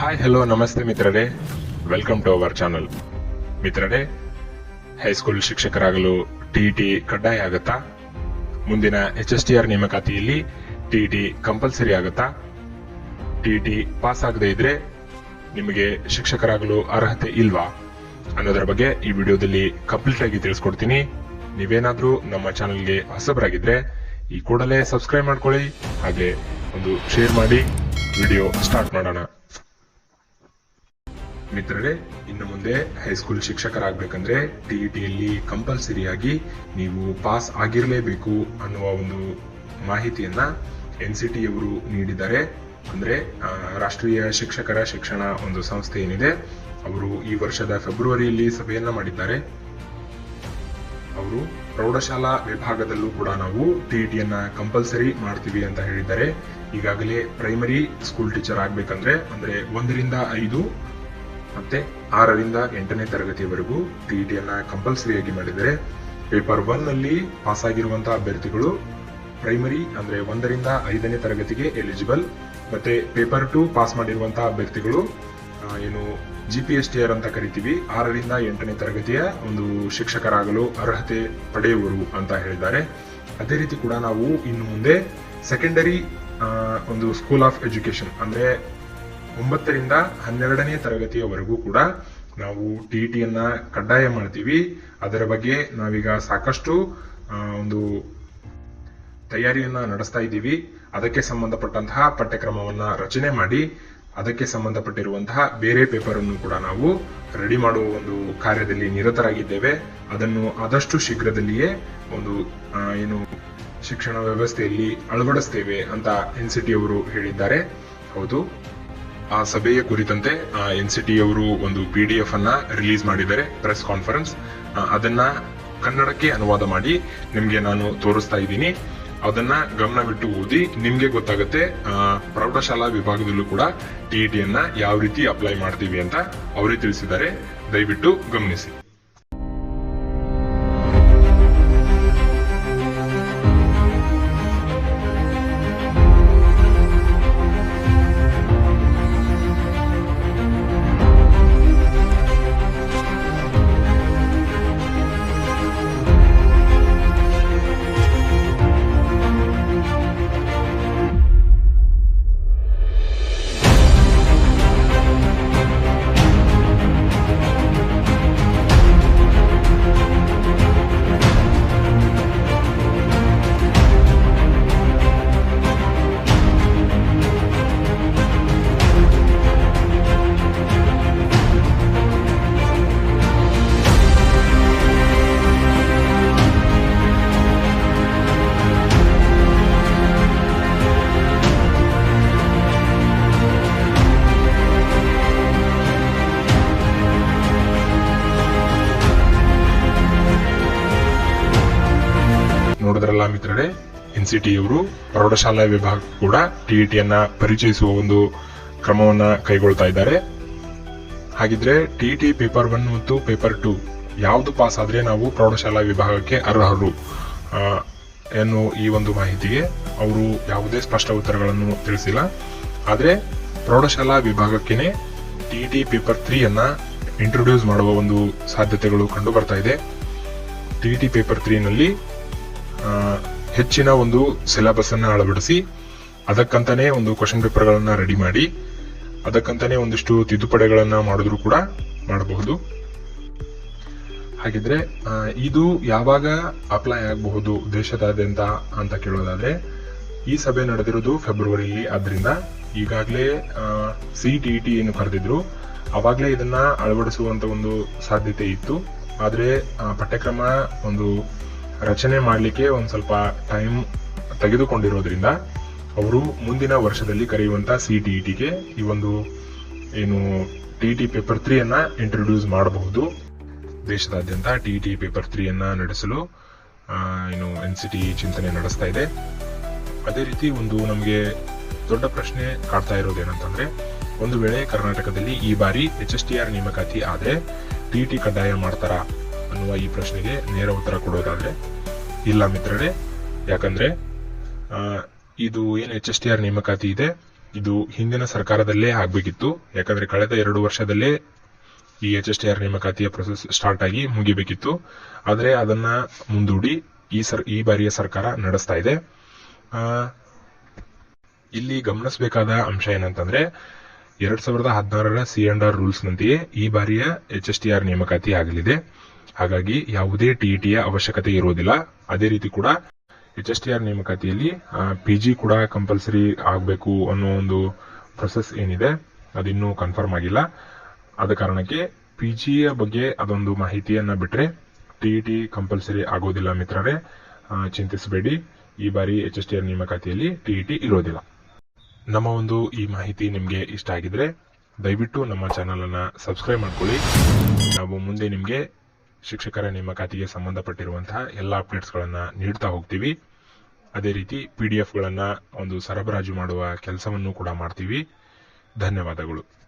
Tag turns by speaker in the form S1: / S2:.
S1: Hi hello ನಮಸ್ತೆ ಮಿತ್ರರೇ welcome to our channel ಮಿತ್ರರೇ ಹೈಸ್ಕೂಲ್ ಶಿಕ್ಷಕರಾಗಲು ಟಿ ಟಿ ಕಡ್ಡಾಯ ಆಗುತ್ತಾ? ಮುಂದಿನ ಎಚ್ ಎಸ್ ಟಿ ಆರ್ ನೇಮಕಾತಿಯಲ್ಲಿ ಟಿ ಟಿ ಕಂಪಲ್ಸರಿ ಆಗುತ್ತಾ? ಟಿ ಪಾಸ್ ಆಗದೆ ಇದ್ರೆ ನಿಮಗೆ ಶಿಕ್ಷಕರಾಗಲು ಅರ್ಹತೆ ಇಲ್ವಾ? ಅನ್ನೋದರ ಬಗ್ಗೆ ಈ ವಿಡಿಯೋದಲ್ಲಿ ಕಂಪ್ಲೀಟ್ ಆಗಿ ತಿಳಿಸ್ಕೊಡ್ತೀನಿ. ನೀವೇನಾದ್ರೂ ನಮ್ಮ ಚಾನಲ್ಗೆ ಹೊಸಬರಾಗಿದ್ರೆ ಈ ಕೂಡಲೇ ಸಬ್ಸ್ಕ್ರೈಬ್ ಮಾಡ್ಕೊಳ್ಳಿ. ಹಾಗೆ ಒಂದು ಶೇರ್ ಮಾಡಿ. ವಿಡಿಯೋ ಸ್ಟಾರ್ಟ್ ಮಾಡೋಣ. ಮಿತ್ರರೇ, ಇನ್ನು ಮುಂದೆ ಹೈಸ್ಕೂಲ್ ಶಿಕ್ಷಕರಾಗಬೇಕಂದ್ರೆ ಟಿಇಟಿಯಲ್ಲಿ ಕಂಪಲ್ಸರಿಯಾಗಿ ನೀವು ಪಾಸ್ ಆಗಿರಲೇಬೇಕು ಅನ್ನುವ ಒಂದು ಮಾಹಿತಿಯನ್ನ ಎನ್ ಸಿ ಟಿ ಅವರು ನೀಡಿದ್ದಾರೆ. ಅಂದ್ರೆ ರಾಷ್ಟ್ರೀಯ ಶಿಕ್ಷಕರ ಶಿಕ್ಷಣ ಒಂದು ಸಂಸ್ಥೆ ಏನಿದೆ, ಅವರು ಈ ವರ್ಷದ ಫೆಬ್ರವರಿಯಲ್ಲಿ ಸಭೆಯನ್ನ ಮಾಡಿದ್ದಾರೆ. ಅವರು ಪ್ರೌಢಶಾಲಾ ವಿಭಾಗದಲ್ಲೂ ಕೂಡ ನಾವು ಟಿಇಟಿಯನ್ನ ಕಂಪಲ್ಸರಿ ಮಾಡ್ತೀವಿ ಅಂತ ಹೇಳಿದ್ದಾರೆ. ಈಗಾಗಲೇ ಪ್ರೈಮರಿ ಸ್ಕೂಲ್ ಟೀಚರ್ ಆಗ್ಬೇಕಂದ್ರೆ, ಅಂದ್ರೆ ಒಂದರಿಂದ ಐದು ಮತ್ತೆ ಆರರಿಂದ ಎಂಟನೇ ತರಗತಿಯವರೆಗೂ ಟಿಇಟಿಯನ್ನ ಕಂಪಲ್ಸರಿಯಾಗಿ ಮಾಡಿದರೆ ಪೇಪರ್ ಒನ್ ಅಲ್ಲಿ ಪಾಸ್ ಆಗಿರುವಂತಹ ಅಭ್ಯರ್ಥಿಗಳು ಪ್ರೈಮರಿ ಅಂದ್ರೆ ಒಂದರಿಂದ ಐದನೇ ತರಗತಿಗೆ ಎಲಿಜಿಬಲ್ ಮತ್ತೆ ಪೇಪರ್ ಟು ಪಾಸ್ ಮಾಡಿರುವಂತಹ ಅಭ್ಯರ್ಥಿಗಳು ಏನು G P S T R ಅಂತ ಕರಿತೀವಿ, ಆರರಿಂದ ಎಂಟನೇ ತರಗತಿಯ ಒಂದು ಶಿಕ್ಷಕರಾಗಲು ಅರ್ಹತೆ ಪಡೆಯುವರು ಅಂತ ಹೇಳಿದ್ದಾರೆ. ಅದೇ ರೀತಿ ಕೂಡ ನಾವು ಇನ್ನು ಮುಂದೆ ಸೆಕೆಂಡರಿ ಒಂದು ಸ್ಕೂಲ್ ಆಫ್ ಎಜುಕೇಶನ್ ಅಂದ್ರೆ ಒಂಬತ್ತರಿಂದ ಹನ್ನೆರಡನೇ ತರಗತಿಯವರೆಗೂ ಕೂಡ ನಾವು ಟಿಇಟಿಯನ್ನ ಕಡ್ಡಾಯ ಮಾಡ್ತೀವಿ. ಅದರ ಬಗ್ಗೆ ನಾವೀಗ ಸಾಕಷ್ಟು ಒಂದು ತಯಾರಿಯನ್ನ ನಡೆಸ್ತಾ ಇದ್ದೀವಿ. ಅದಕ್ಕೆ ಸಂಬಂಧಪಟ್ಟಂತಹ ಪಠ್ಯಕ್ರಮವನ್ನ ರಚನೆ ಮಾಡಿ, ಅದಕ್ಕೆ ಸಂಬಂಧಪಟ್ಟಿರುವಂತಹ ಬೇರೆ ಪೇಪರ್ ಅನ್ನು ಕೂಡ ನಾವು ರೆಡಿ ಮಾಡುವ ಒಂದು ಕಾರ್ಯದಲ್ಲಿ ನಿರತರಾಗಿದ್ದೇವೆ. ಅದನ್ನು ಆದಷ್ಟು ಶೀಘ್ರದಲ್ಲಿಯೇ ಒಂದು ಏನು ಶಿಕ್ಷಣ ವ್ಯವಸ್ಥೆಯಲ್ಲಿ ಅಳವಡಿಸ್ತೇವೆ ಅಂತ ಎನ್ ಸಿ ಟಿ ಅವರು ಹೇಳಿದ್ದಾರೆ. ಹೌದು. ಆ ಸಭೆಯ ಕುರಿತಂತೆ ಎನ್ ಸಿ ಟಿ ಅವರು ಒಂದು ಪಿ ಡಿ ಎಫ್ ಅನ್ನ ರಿಲೀಸ್ ಮಾಡಿದ್ದಾರೆ ಪ್ರೆಸ್ ಕಾನ್ಫರೆನ್ಸ್ ಅದನ್ನ ಕನ್ನಡಕ್ಕೆ ಅನುವಾದ ಮಾಡಿ ನಿಮ್ಗೆ ನಾನು ತೋರಿಸ್ತಾ ಇದ್ದೀನಿ. ಅದನ್ನ ಗಮನವಿಟ್ಟು ಓದಿ ನಿಮ್ಗೆ ಗೊತ್ತಾಗುತ್ತೆ ಪ್ರೌಢಶಾಲಾ ವಿಭಾಗದಲ್ಲೂ ಕೂಡ ಟಿಇಟಿಯನ್ನ ಯಾವ ರೀತಿ ಅಪ್ಲೈ ಮಾಡ್ತೀವಿ ಅಂತ ಅವರೇ ತಿಳಿಸಿದ್ದಾರೆ. ದಯವಿಟ್ಟು ಗಮನಿಸಿ. ನೋಡಿದ್ರಲ್ಲ ಮಿತ್ರರೇ, ಎನ್ ಸಿ ಟಿ ಅವರು ಪ್ರೌಢಶಾಲಾ ವಿಭಾಗ ಕೂಡ ಟಿಇಟಿಯನ್ನ ಪರಿಚಯಿಸುವ ಒಂದು ಕ್ರಮವನ್ನ ಕೈಗೊಳ್ತಾ ಇದ್ದಾರೆ. ಹಾಗಿದ್ರೆ ಟಿಇಟಿ ಪೇಪರ್ ಒನ್ ಮತ್ತು ಪೇಪರ್ ಟು ಯಾವುದು ಪಾಸ್ ಆದ್ರೆ ನಾವು ಪ್ರೌಢಶಾಲಾ ವಿಭಾಗಕ್ಕೆ ಅರ್ಹರು? ಎನ್ನುವ ಈ ಒಂದು ಮಾಹಿತಿಗೆ ಅವರು ಯಾವುದೇ ಸ್ಪಷ್ಟ ಉತ್ತರಗಳನ್ನು ತಿಳಿಸಿಲ್ಲ. ಆದರೆ ಪ್ರೌಢಶಾಲಾ ವಿಭಾಗಕ್ಕೇನೆ ಟಿಇಟಿ ಪೇಪರ್ ತ್ರೀ ಅನ್ನ ಇಂಟ್ರೊಡ್ಯೂಸ್ ಮಾಡುವ ಒಂದು ಸಾಧ್ಯತೆಗಳು ಕಂಡು ಬರ್ತಾ ಇದೆ. ಟಿಇಟಿ ಪೇಪರ್ ತ್ರೀನಲ್ಲಿ ಹೆಚ್ಚಿನ ಒಂದು ಸಿಲೆಬಸ್ ಅನ್ನ ಅಳವಡಿಸಿ ಅದಕ್ಕಂತಾನೆ ಒಂದು ಕ್ವಶನ್ ಪೇಪರ್ ಗಳನ್ನ ರೆಡಿ ಮಾಡಿ ಅದಕ್ಕಂತಾನೆ ಒಂದಿಷ್ಟು ತಿದ್ದುಪಡಿಗಳನ್ನ ಮಾಡಿದ್ರು ಕೂಡ ಮಾಡಬಹುದು. ಹಾಗಿದ್ರೆ ಇದು ಯಾವಾಗ ಅಪ್ಲೈ ಆಗಬಹುದು ದೇಶದಾದ್ಯಂತ ಅಂತ ಕೇಳೋದಾದ್ರೆ, ಈ ಸಭೆ ನಡೆದಿರೋದು ಫೆಬ್ರವರಿಯಲ್ಲಿ ಆದ್ರಿಂದ. ಈಗಾಗಲೇ ಸಿ ಟಿ ಏನು ಕರೆದಿದ್ರು ಅವಾಗಲೇ ಇದನ್ನ ಅಳವಡಿಸುವಂತ ಒಂದು ಸಾಧ್ಯತೆ ಇತ್ತು. ಆದ್ರೆ ಪಠ್ಯಕ್ರಮ ಒಂದು ರಚನೆ ಮಾಡಲಿಕ್ಕೆ ಒಂದು ಸ್ವಲ್ಪ ಟೈಮ್ ತೆಗೆದುಕೊಂಡಿರೋದ್ರಿಂದ ಅವರು ಮುಂದಿನ ವರ್ಷದಲ್ಲಿ ಕರೆಯುವಂತ ಟಿಗೆ ಈ ಒಂದು ಏನು ಟಿ ಟಿ ಪೇಪರ್ ತ್ರೀಯನ್ನು ಇಂಟ್ರೊಡ್ಯೂಸ್ ಮಾಡಬಹುದು. ದೇಶದಾದ್ಯಂತ ಟಿ ಟಿ ಪೇಪರ್ ತ್ರೀಯನ್ನು ನಡೆಸಲು ಏನು ಎನ್ ಸಿ ಟಿ ಚಿಂತನೆ ನಡೆಸ್ತಾ ಇದೆ. ಅದೇ ರೀತಿ ಒಂದು ನಮಗೆ ದೊಡ್ಡ ಪ್ರಶ್ನೆ ಕಾಡ್ತಾ ಇರೋದೇನಂತಂದ್ರೆ ಒಂದು ವೇಳೆ ಕರ್ನಾಟಕದಲ್ಲಿ ಈ ಬಾರಿ ಎಚ್ ಎಸ್ ಟಿ ಆರ್ ನೇಮಕಾತಿ ಆದ್ರೆ ಟಿ ಕಡ್ಡಾಯ ಮಾಡ್ತಾರಾ? ಅನ್ನುವ ಈ ಪ್ರಶ್ನೆಗೆ ನೇರ ಉತ್ತರ ಕೊಡೋದಾದ್ರೆ, ಇಲ್ಲ ಮಿತ್ರರೇ. ಯಾಕಂದ್ರೆ ಇದು ಏನು ಎಚ್ ಎಸ್ ಟಿ ಆರ್ ನೇಮಕಾತಿ ಇದೆ, ಇದು ಹಿಂದಿನ ಸರ್ಕಾರದಲ್ಲೇ ಆಗಬೇಕಿತ್ತು. ಯಾಕಂದ್ರೆ ಕಳೆದ ಎರಡು ವರ್ಷದಲ್ಲೇ ಈ ಎಚ್ ಎಸ್ ಟಿ ಆರ್ ನೇಮಕಾತಿಯ ಪ್ರೊಸೆಸ್ ಸ್ಟಾರ್ಟ್ ಆಗಿ ಮುಗಿಬೇಕಿತ್ತು. ಆದರೆ ಅದನ್ನ ಮುಂದೂಡಿ ಈ ಸರ್, ಈ ಬಾರಿಯ ಸರ್ಕಾರ ನಡೆಸ್ತಾ ಇದೆ. ಇಲ್ಲಿ ಗಮನಿಸಬೇಕಾದ ಅಂಶ ಏನಂತಂದ್ರೆ, ಎರಡ್ ಸಾವಿರದ ಹದಿನಾರರ ಸಿ ಅಂಡ್ ಆರ್ ರೂಲ್ಸ್ ನಂತೆಯೇ ಈ ಬಾರಿಯ ಎಚ್ ಎಸ್ ಟಿ ಆರ್ ನೇಮಕಾತಿ ಆಗಲಿದೆ. ಹಾಗಾಗಿ ಯಾವುದೇ ಟಿಇಟಿಯ ಅವಶ್ಯಕತೆ ಇರುವುದಿಲ್ಲ. ಅದೇ ರೀತಿ ಕೂಡ ಎಚ್ ಎಸ್ ಟಿ ಆರ್ ನೇಮಕಾತಿಯಲ್ಲಿ ಪಿ ಜಿ ಕೂಡ ಕಂಪಲ್ಸರಿ ಆಗಬೇಕು ಅನ್ನೋ ಒಂದು ಪ್ರೊಸೆಸ್ ಏನಿದೆ, ಅದಿನ್ನೂ ಕನ್ಫರ್ಮ್ ಆಗಿಲ್ಲ. ಆದ ಕಾರಣಕ್ಕೆ ಪಿ ಜಿಯ ಬಗ್ಗೆ ಅದೊಂದು ಮಾಹಿತಿಯನ್ನ ಬಿಟ್ರೆ ಟಿ ಕಂಪಲ್ಸರಿ ಆಗೋದಿಲ್ಲ ಮಿತ್ರರೇ. ಚಿಂತಿಸಬೇಡಿ. ಈ ಬಾರಿ ಎಚ್ ಎಸ್ ಟಿ ಆರ್ ನೇಮಕಾತಿಯಲ್ಲಿ ಟಿ ಟಿ ಇರೋದಿಲ್ಲ. ನಮ್ಮ ಒಂದು ಈ ಮಾಹಿತಿ ನಿಮಗೆ ಇಷ್ಟ ಆಗಿದ್ರೆ ದಯವಿಟ್ಟು ನಮ್ಮ ಚಾನಲನ್ನು ಸಬ್ಸ್ಕ್ರೈಬ್ ಮಾಡ್ಕೊಳ್ಳಿ. ನಾವು ಮುಂದೆ ನಿಮಗೆ ಶಿಕ್ಷಕರ ನೇಮಕಾತಿಗೆ ಸಂಬಂಧಪಟ್ಟಿರುವಂತಹ ಎಲ್ಲ ಅಪ್ಡೇಟ್ಸ್ಗಳನ್ನು ನೀಡ್ತಾ ಹೋಗ್ತೀವಿ. ಅದೇ ರೀತಿ ಪಿ ಡಿ ಎಫ್ಗಳನ್ನು ಒಂದು ಸರಬರಾಜು ಮಾಡುವ ಕೆಲಸವನ್ನು ಕೂಡ ಮಾಡ್ತೀವಿ. ಧನ್ಯವಾದಗಳು.